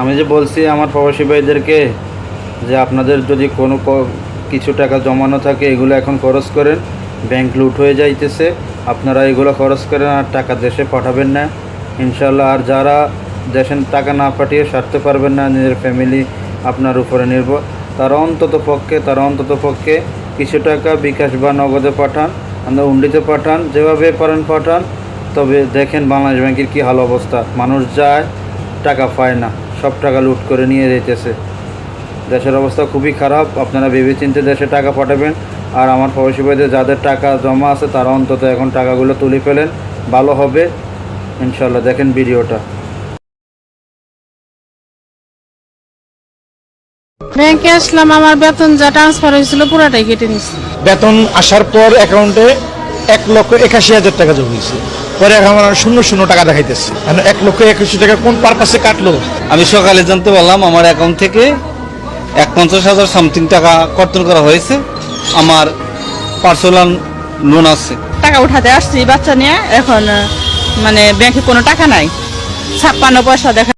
আমি যে বলছি আমার প্রবাসী ভাইদেরকে যে আপনাদের যদি কোনো কিছু টাকা জমানো থাকে, এগুলো এখন খরচ করেন, ব্যাংক লুট হয়ে যাইতেছে, আপনারা এগুলো খরচ করেন আর টাকা দেশে পাঠাবেন না। ইনশাল্লাহ আর যারা দেশে টাকা না পাঠিয়ে সারতে পারবেন না, নিজের ফ্যামিলি আপনার উপরে নির্ভর। তারা অন্তত পক্ষে, তারা অন্তত পক্ষে কিছু টাকা বিকাশ বা নগদে পাঠান, আমরা উন্ডিতে পাঠান, যেভাবে পারেন পাঠান। তবে দেখেন বাংলাদেশ ব্যাংকের কী হাল অবস্থা, মানুষ যায়, টাকা পায় না। সব টাকা লুট করে নিয়ে যেতেছে দেশের অবস্থা খুবই খারাপ আপনারা ভেবেচিন্তে দেশে টাকা পাঠাবেন। আর আমার প্রবাসী ভাইদের যাদের টাকা জমা আছে তারা অন্তত এখন টাকাগুলো তুলে ফেলেন। ভালো হবে ইনশাল্লাহ দেখেন ভিডিওটা। ব্যাংকে আসলাম আমার বেতন যা ট্রান্সফার হয়েছিল পুরাটাই কেটে নিচ্ছে বেতন আসার পর অ্যাকাউন্টে এক লক্ষ একাশি হাজার টাকা জমিয়েছে পরে এখন আমার শূন্য শূন্য টাকা দেখাইতেছে। এক লক্ষ একাশি টাকা কোন পারপাসে কাটলো? আমি সকালে জানতে পারলাম আমার অ্যাকাউন্ট থেকে এক পঞ্চাশ হাজার সামথিং টাকা কর্তন করা হয়েছে। আমার পার্সোনাল লোন আছে। টাকা উঠাতে আসছি বাচ্চা নিয়ে। এখন মানে ব্যাংকে কোনো টাকা নাই। ছাপ্পান্ন পয়সা দেখা